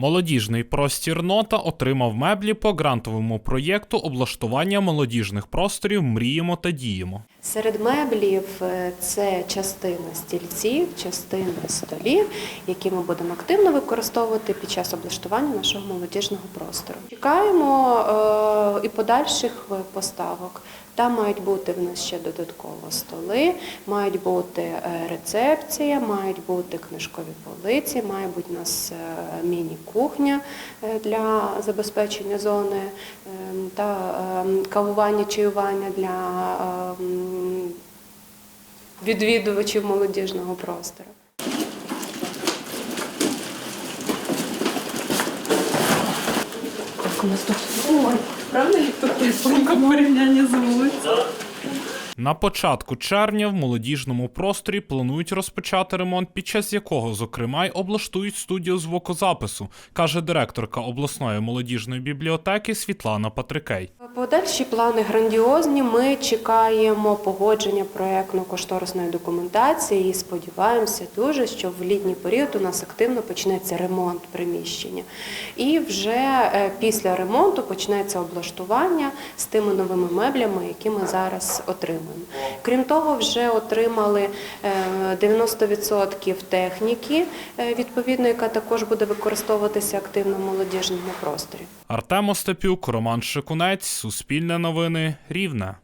Молодіжний простір нота отримав меблі по грантовому проєкту облаштування молодіжних просторів Мріємо та діємо. Серед меблів е, це частина стільців, частина столів, які ми будемо активно використовувати під час облаштування нашого молодіжного простору. Чекаємо е, і подальших е, поставок. Там мають бути в нас ще додатково столи, мають бути рецепція, мають бути книжкові полиці, має бути у нас е, міні-кухня е, для забезпечення зони е, та е, кавування, чаювання для е, відвідувачів молодіжного простору. Так, у нас тут. Ой, як тут порівнянні з вулицею? На початку червня в молодіжному просторі планують розпочати ремонт, під час якого, зокрема, й облаштують студію звукозапису, каже директорка обласної молодіжної бібліотеки Світлана Патрикей. Подальші плани грандіозні. Ми чекаємо погодження проєктно-кошторисної документації і сподіваємося дуже, що в літній період у нас активно почнеться ремонт приміщення. І вже е, після ремонту почнеться облаштування з тими новими меблями, які ми зараз отримуємо. Крім того, вже отримали е, 90% техніки, е, відповідно, яка також буде використовуватися активно в молодіжному просторі. Артем Остапюк, Роман Шикунець, Суспільне новини, Рівне.